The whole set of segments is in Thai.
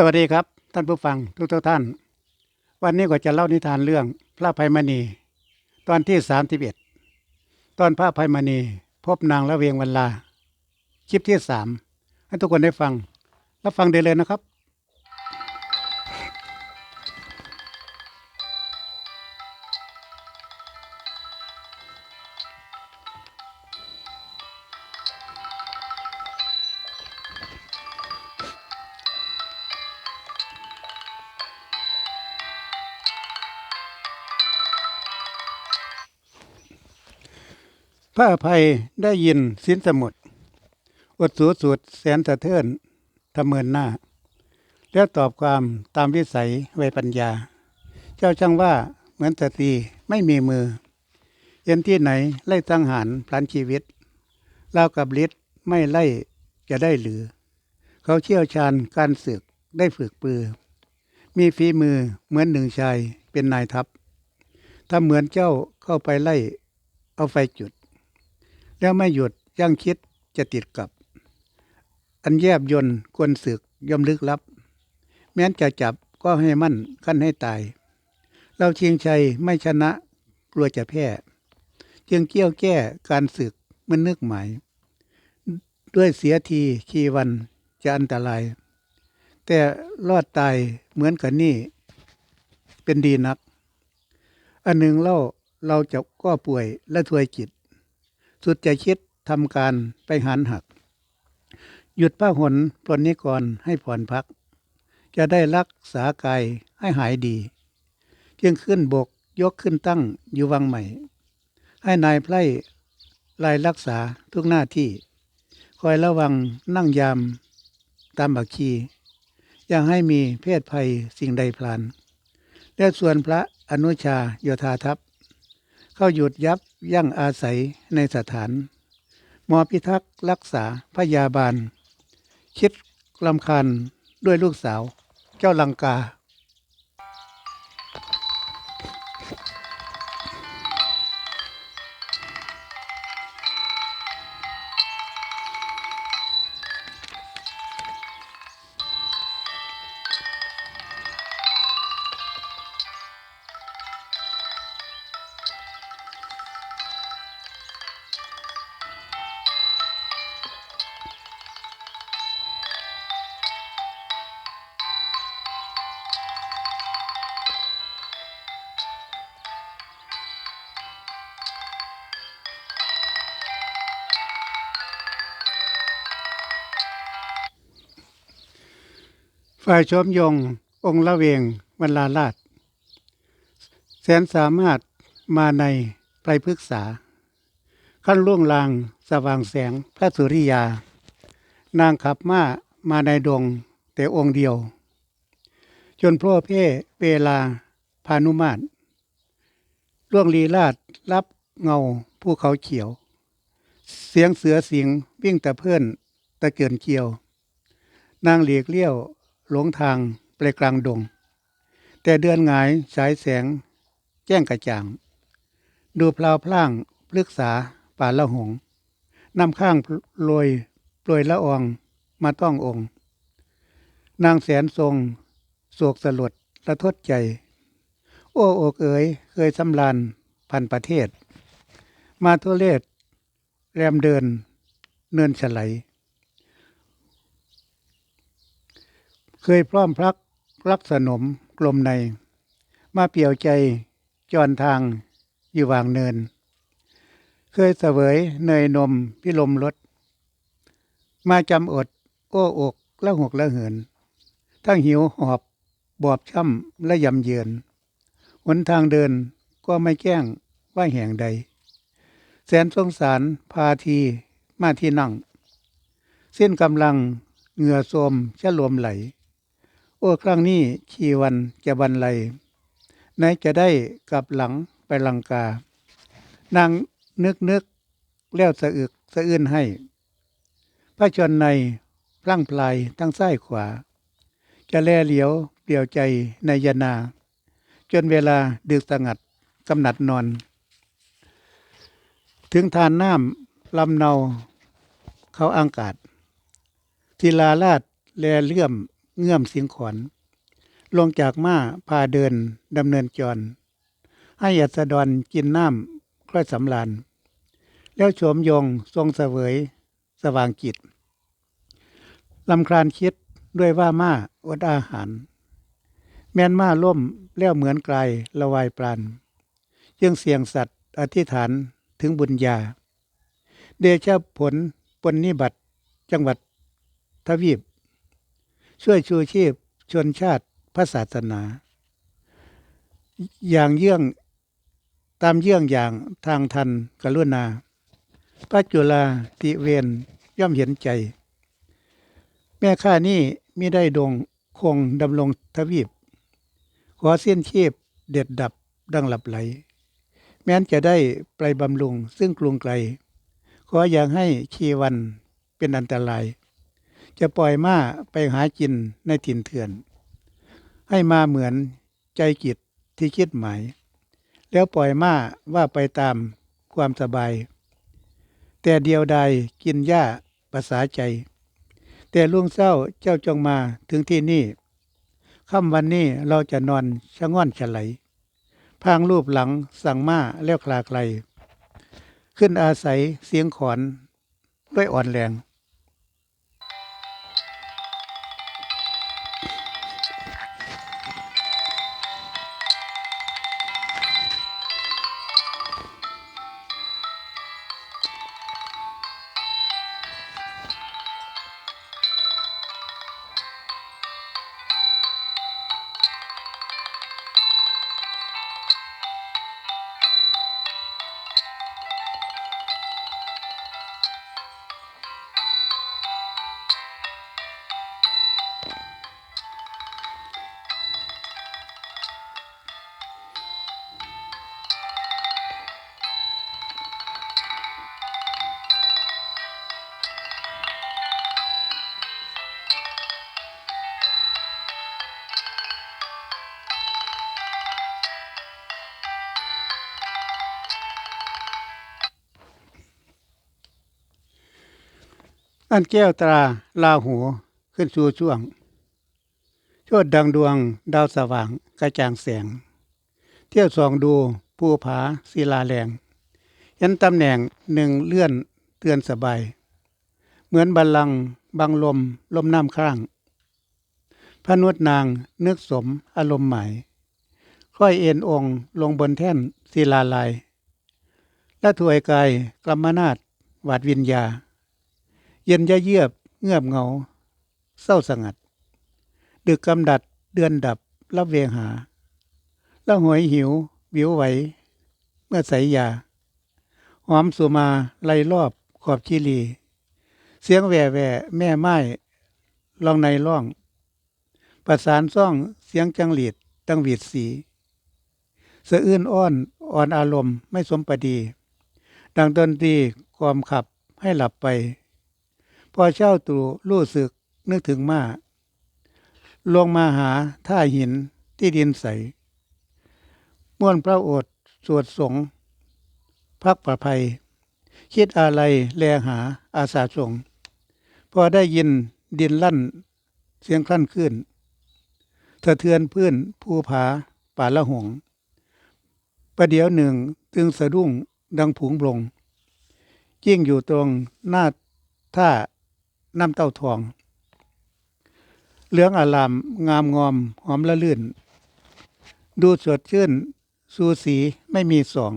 สวัสดีครับ ท่านผู้ฟังทุกท่าน วันนี้ก็จะเล่านิทานเรื่องพระภัยมณี ตอนที่สามสิบเอ็ดตอนพระภัยมณี พบนางละเวียงวันลา คลิปที่สามให้ทุกคนได้ฟังรับฟังได้เลยนะครับ พระอภัยได้ยินสินสมุดอดสูสุดแสนสะเทือนทะเมินหน้า แล้วตอบความตามวิสัยไวยปัญญา เจ้าช่างว่าเหมือนสตรีไม่มีมือ เย็นที่ไหนไล่สังหารพลันชีวิตเล่ากับฤทธิ์ไม่ไล่จะได้หรือ เขาเชี่ยวชาญการศึกได้ฝึกปือ มีฝีมือเหมือนหนึ่งชายเป็นนายทัพ ถ้าเหมือนเจ้าเข้าไปไล่เอาไฟจุด แล้วไม่หยุดยังคิดจะติดกับ อันแยบยนต์ควรศึกย่อมลึกลับ แม้นจะจับก็ให้มั่นขั้นให้ตาย เราชิงชัยไม่ชนะกลัวจะแพ้ จึงเกี้ยวแก้การศึกมันนึกหมาย ด้วยเสียทีคีวันจะอันตราย แต่รอดตายเหมือนกันนี่ เป็นดีนัก อันหนึ่งเล่าเราจะก็ป่วยและถวยจิต สุดจะคิดทำการไปหันหัก หยุดผ้าหนปลนนิกรให้ผ่อนพัก จะได้รักษากายให้หายดี จึงขึ้นบกยกขึ้นตั้งอยู่วังใหม่ ให้นายไพร่ลายรักษาทุกหน้าที่ คอยระวังนั่งยามตามบักคีอย่าให้มีเพศภัยสิ่งใดพลานและส่วนพระอนุชาโยธาทัพ เข้าหยุดยับยั่งอาศัยในสถานหมอพิทักษ์รักษาพยาบาล คิดลำคาญด้วยลูกสาว เจ้าลังกา ฝ่ายชมยง องค์ละเวงบรรลาลาดแสนสามารถมาในไตรพฤกษา ขั้นล่วงลางสว่างแสงพระสุริยา นางขับม้ามาในดงแต่องค์เดียว จนพร่เพ่เวลาพานุมาตรล่วงลีลาดรับเงาภูเขาเขียว เสียงเสือสิงวิ่งตะเพื่อนตะเกินเกียว นางเหลียกเลี้ยว หลงทางไปกลางดง แต่เดือนหงายฉายแสง แจ้งกระจ่าง ดูพลาวพล่างพลึกษาป่าละหงนำข้างโรยโปรยละอองมาต้ององค์ นางแสนทรงโศกสลดระทดใจ โอ้อกเอ๋ยเคยสำลานพันประเทศ มาทุเลศแรมเดิน เนินฉไล เคยพร้อมพรักรักสนมกลมใน มาเปี่ยวใจจอนทางอยู่วางเนิน เคยเสวยเนยนมพิลมรสมาจำอด โอ้อกและหกและเหิน ทั้งหิวหอบบอบช่ำและยำเยือนหนทางเดินก็ไม่แก้งว่าแห่งใด แสนสงสารพาทีมาที่นั่ง เส้นกำลังเหงื่อโสมชะลวมไหล โอ้ครั้งนี้ชีวันจะบันไลไหนจะได้กลับหลังไปลังกา นางนึกนึกแล้วสะอึกสะอื้นให้ พระชนในพลั่งพลายทั้งซ้ายขวา จะแลเหลียวเปลี่ยวใจในยนา จนเวลาดึกสงัดกำหนัดนอน ถึงทานน้ำลำเนาเขาอังกาศทีลาลาดแลเลื่อม เงื่อมสิงขอนลงจากม้าพาเดินดำเนินจร ให้อัสดรกินน้ำค่อยสำลานแล้วโฉมยงทรงเสวยสว่างจิตลำคราญคิดด้วยว่าม้าอดอาหาร แม่นม้าล่มแล้วเหมือนไกลละวายปราณจึงเสียงสัตว์อธิษฐานถึงบุญญา เดชะผลปนนิบัติจังหวัดทวีป ช่วยชูชีพชนชาติพระศาสนา อย่างเยื่องตามเยื่องอย่างทางทันกรุณาพระจุลาติเวนย่อมเห็นใจ แม่ข้านี่มิได้ดงคงดำรงทวีป ขอเส้นชีพเด็ดดับดังหลับไหล แม้นจะได้ไปบำรุงซึ่งกรุงไกล ขออย่างให้ชีวันเป็นอันตราย จะปล่อยม้าไปหากินในถิ่นเถื่อน ให้มาเหมือนใจจิตที่คิดหมาย แล้วปล่อยม้าว่าไปตามความสบาย แต่เดียวใดกินหญ้าภาษาใจ แต่ลุงเศร้าเจ้าจงมาถึงที่นี่ค่ำวันนี้เราจะนอนชะง่อนฉไหลพางรูปหลังสั่งม้าแล้วคลาไกล ขึ้นอาศัยเสียงขอนด้วยอ่อนแรง อันแก้วตราลาหูขึ้นสู่ช่วงโชดดังดวงดาวสว่างกระจ่างแสง เที่ยวส่องดูภูผาศิลาแรงเห็นตำแหน่งหนึ่งเลื่อนเตือนสบาย เหมือนบัลลังบังลมลมน้ำข้าง พระนุษนางนึกสมอารมณ์หมายค่อยเอ็นองค์ลงบนแท่นศิลาลาย และถวยกายกรรมนาฏวาดวิญญา เย็นยะเยือบเงือบเงา เศร้าสงัด ดึกกำดัดเดือนดับรับเวหา แล้วหวยหิว วิวไหว เมื่อใสยา หอมสุมาไล่รอบขอบชิลี เสียงแหว่แหว่แม่ไม้ลองในร่อง ประสานซ่องเสียงจังหลีดตั้งหวีดสีสะอื้นอ้อนอ่อนอารมณ์ไม่สมปดี ดังดนตรีกลอมขับให้หลับไป พอเช่าตู่รู้สึกนึกถึงมาลงมาหาท่าหินที่ดินใสม่วนพระโอษฐ์สวดสงฆ์พักประภัย คิดอะไรแลหาอาสาสงฆ์พอได้ยินดินลั่น เสียงคลั่นขึ้นสะเทือนพื้นภูผาป่าละหงประเดี๋ยวหนึ่งตึงสะดุ้งดังผุงบลงยิ่งอยู่ตรงหน้าท่า น้ำเต้าทอง เหลืองอาราม งามงอม หอมละลื่น ดูสดชื่น สูสีไม่มีสอง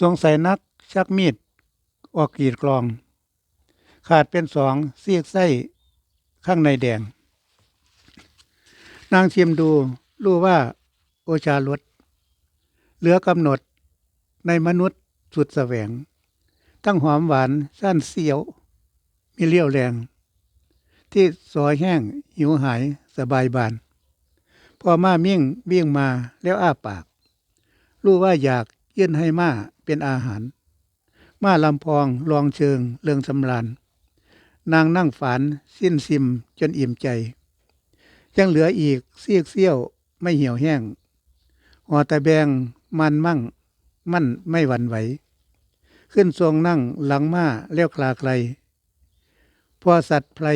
สงสัยนักชักมีด ออกกรีดกลอง ขาดเป็นสองเสียกไส้ข้างในแดง นางชิมดูรู้ว่า โอชาลดเหลือกำหนดในมนุษย์สุดแสวงทั้งหอมหวานสั้นเสียว มีเลี้ยวแรง ที่สอยแห้ง หิวหายสบายบาน พอมาเมิ่ยงวิ่งมาแล้วอ้าปาก รู้ว่าอยากเยื่นให้มาเป็นอาหาร มาลำพองลองเชิงเลืองสำรานนางนั่งฝันสิ้นซิมจนอิ่มใจ ยังเหลืออีกเสี้ยกเสี้ยวไม่เหี่ยวแห้งหัวตะแบงมันมั่ง มั่นไม่หวั่นไหว ขึ้นทรงนั่งหลังม้าเลี้ยวคลาไกล พอสัตว์ไพร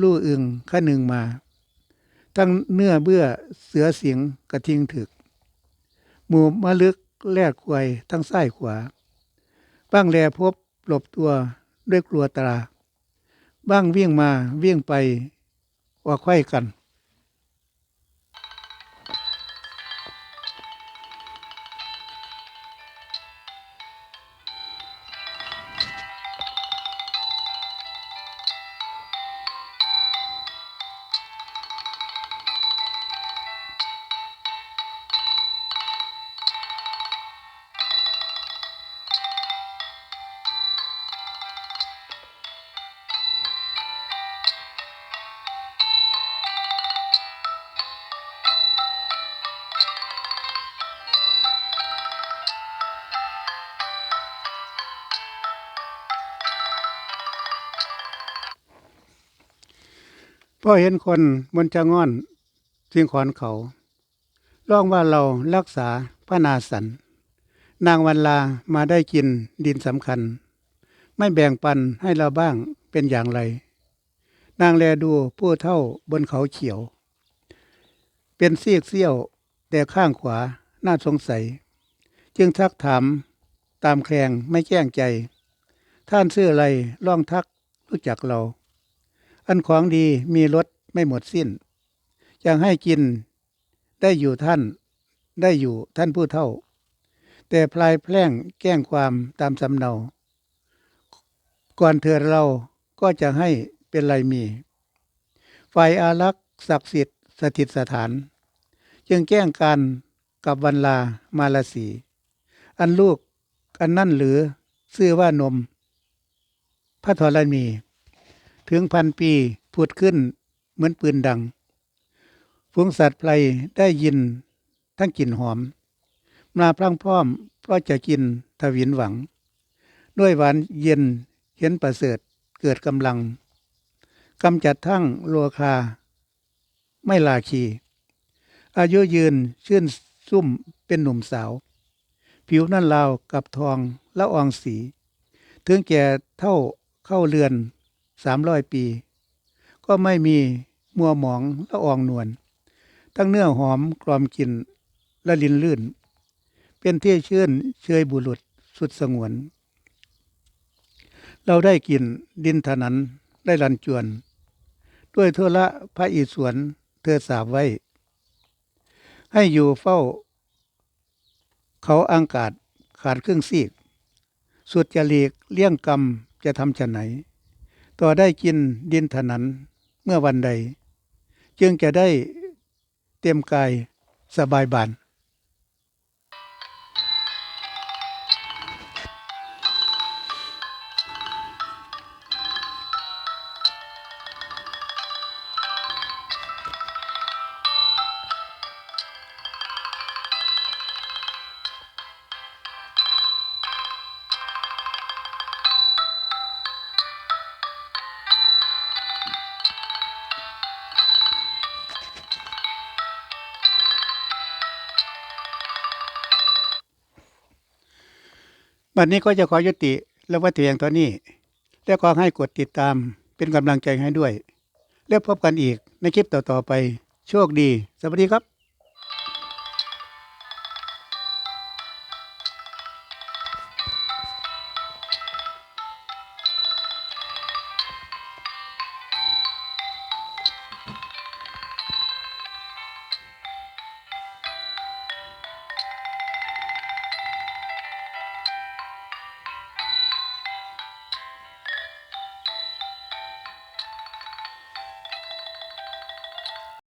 ลู่อึงขะหนึ่งมาทั้งเนื้อเบื่อเสือเสียงกระทิงถึก หมู่มะลึกแลกควยทั้งซ้ายขวา บ้างแลพบหลบตัวด้วยกลัวตราบ้างวิ่งมาวิ่งไปว่าไข้กัน พอเห็นคนบนจะงอนสิ่งขอนเขาร้องว่าเรารักษาพระนาสัน นางวันลามาได้กินดินสำคัญ ไม่แบ่งปันให้เราบ้างเป็นอย่างไร นางแลดูผู้เท่าบนเขาเขียว เป็นเสียกเสี้ยวแต่ข้างขวาน่าสงสัย จึงทักถามตามแคลงไม่แจ้งใจ ท่านชื่ออะไรล่องทักรู้จักเรา อันของดีมีรสไม่หมดสิ้น ยังให้กินได้อยู่ท่านได้อยู่ท่านผู้เท่า แต่พลายแพร่งแกล้งความตามสำเนา ก่อนเถิดเราก็จะให้เป็นไรมีฝ่ายอารักษ์ศักดิ์สิทธิ์สถิตสถาน จึงแกล้งการกับวันลามาลสี อันลูกอันนั่นหรือชื่อว่านม พระธรณี ถึงพันปีผุดขึ้นเหมือนปืนดังฝูงสัตว์ไพรได้ยินทั้งกลิ่นหอม มาพรั่งพร้อมเพราะจะกินทวินหวัง ด้วยหวานเย็นเห็นประเสริฐเกิดกำลังกำจัดทั้งโลคา ไม่ลาคี อายุยืนชื่นซุ่มเป็นหนุ่มสาว ผิวนั่นลาวกับทองละอองสี ถึงแก่เท่าเข้าเรือน สามร้อยปี ก็ไม่มีมัวหมองละอองนวลทั้งเนื้อหอมกรอมกลิ่นและลินลื่น เป็นที่ชื่นเชยบุรุษสุดสงวน เราได้กินดินถนันได้ลันจวน ด้วยเทละพระอิศวรเธอสาบไว้ ให้อยู่เฝ้า เขาอังกาศขาดเครื่องซีก สุดจะหลีกเลี่ยงกรรมจะทำฉะไหน ต่อได้กินดินถนันเมื่อวันใด จึงจะได้เต็มกายสบายบาน บัดนนี้ก็จะขอยุติและวัตถุอย่างตัวนี้ และขอให้กดติดตามเป็นกำลังใจให้ด้วย แล้วพบกันอีกในคลิปต่อๆไป โชคดี สวัสดีครับ